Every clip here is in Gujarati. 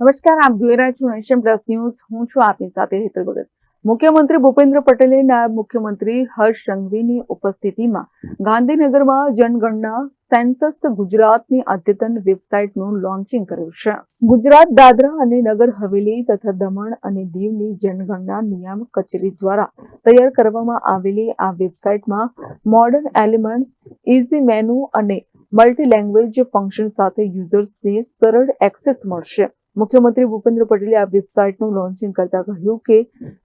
નમસ્કાર, આપ જોઈ રહ્યા છો નેશન પ્લસ ન્યૂઝ. હું છું આપની સાથે હેતલ ભગત. મુખ્યમંત્રી ભૂપેન્દ્ર પટેલે નાયબ મુખ્યમંત્રી હર્ષ સંઘવીની ઉપસ્થિતિમાં ગાંધીનગરમાં જનગણના સેન્સસ ગુજરાતની અદ્યતન વેબસાઇટનું લોન્ચિંગ કર્યું છે. ગુજરાત દાદરા અને નગર હવેલી તથા દમણ અને દીવની જનગણના નિયામક કચેરી દ્વારા તૈયાર કરવામાં આવેલી આ વેબસાઇટમાં મોડર્ન એલિમેન્ટ્સ ઇઝી મેનુ અને મલ્ટી લેંગ્વેજ ફંક્શન સાથે યુઝર્સને સરળ એક્સેસ મળશે. મુખ્યમંત્રી ભૂપેન્દ્ર પટેલે આ વેબસાઇટનું લોન્ચિંગ કરતા કહ્યું કે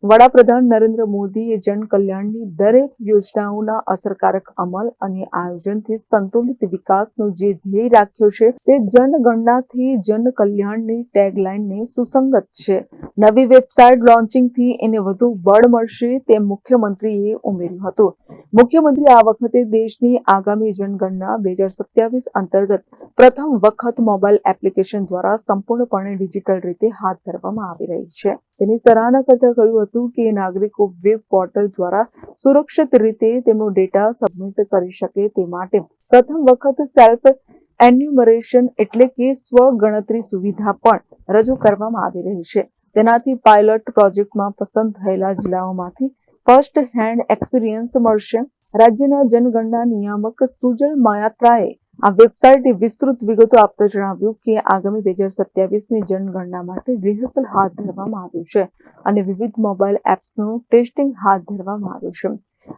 વડાપ્રધાન નરેન્દ્ર મોદીએ જનકલ્યાણની દરેક યોજનાઓના અસરકારક અમલ અને આયોજનથી સંતુલિત વિકાસનો જે ધ્યેય રાખ્યો છે તે જનગણનાથી જન કલ્યાણની ટેગલાઇનને સુસંગત છે. નવી વેબસાઇટ લોન્ચિંગથી એને વધુ બળ મળશે તેમ મુખ્યમંત્રીએ ઉમેર્યું હતું. મુખ્યમંત્રી આ વખતે દેશની આગામી જનગણના બે હજાર સત્યાવીસ અંતર્ગત પ્રથમ વખત મોબાઈલ એપ્લિકેશન દ્વારા સંપૂર્ણપણે ડિજિટલ રીતે હાથ ધરવામાં આવી રહી છે. તેની સરાહના કરતા કહ્યું હતું કે નાગરિકો વેબ પોર્ટલ દ્વારા સુરક્ષિત રીતે તેમનો ડેટા સબમિટ કરી શકે તે માટે પ્રથમ વખત સેલ્ફ એન્યુમરેશન એટલે કે સ્વ ગણતરી સુવિધા પણ રજૂ કરવામાં આવી રહી છે. તેનાથી પાયલોટ પ્રોજેક્ટમાં પસંદ થયેલા જિલ્લાઓમાંથી ફર્સ્ટ હેન્ડ એક્સપિરિયન્સ મળશે. રાજ્યના જનગણના નિયામક સુજલ માયાત્રાએ આ વેબસાઇટે વિસ્તૃત વિગતો આપતા જણાવ્યું કે આગામી બે હજાર સત્યાવીસની જનગણના માટે રિહર્સલ હાથ ધરવામાં આવ્યું છે અને વિવિધ મોબાઈલ એપ્સનું ટેસ્ટિંગ હાથ ધરવામાં આવ્યું છે.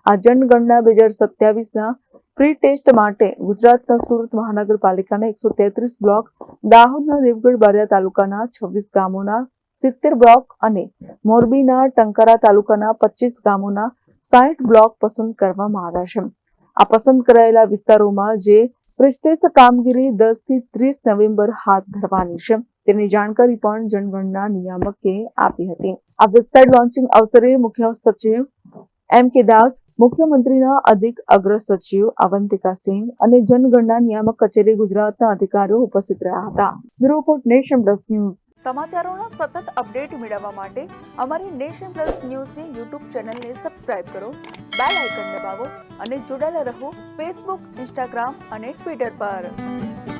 આ જનગણના બે હજાર સત્યાવીસના પ્રી ટેસ્ટ માટે ગુજરાતના સુરત મહાનગરપાલિકાના એકસો તેત્રીસ બ્લોક, દાહોદના દેવગઢ બારિયા તાલુકાના છવ્વીસ ગામોના સિત્તેર બ્લોક અને મોરબીના ટંકારા તાલુકાના પચીસ ગામોના સાઠ બ્લોક પસંદ કરવામાં આવ્યા છે. આ પસંદ કરાયેલા વિસ્તારોમાં જે પ્રિસ્ટેસ કામગીરી દસથી ત્રીસ નવેમ્બર હાથ ધરવાની છે. તેની જાણકારી પણ જનગણના નિયામકે આપી હતી. આ વેબસાઇટ લોન્ચિંગ અવસરે મુખ્ય સચિવ એમ કે દાસ, મુખ્યમંત્રીના અધિક અગ્ર સચિવ અવંતિકા સિંહ અને જનગણના નિયામક કચેરી ગુજરાતના અધિકારીઓ ઉપસ્થિત રહ્યા હતા. Bureau report nation plus news. સમાચારોના સતત અપડેટ મેળવવા માટે અમારી નેશન પ્લસ ન્યૂઝની યુટ્યુબ ચેનલને સબસ્ક્રાઇબ કરો, બેલ આઇકન દબાવો અને જોડાયેલા રહો ફેસબુક, ઇન્સ્ટાગ્રામ અને ટ્વિટર પર.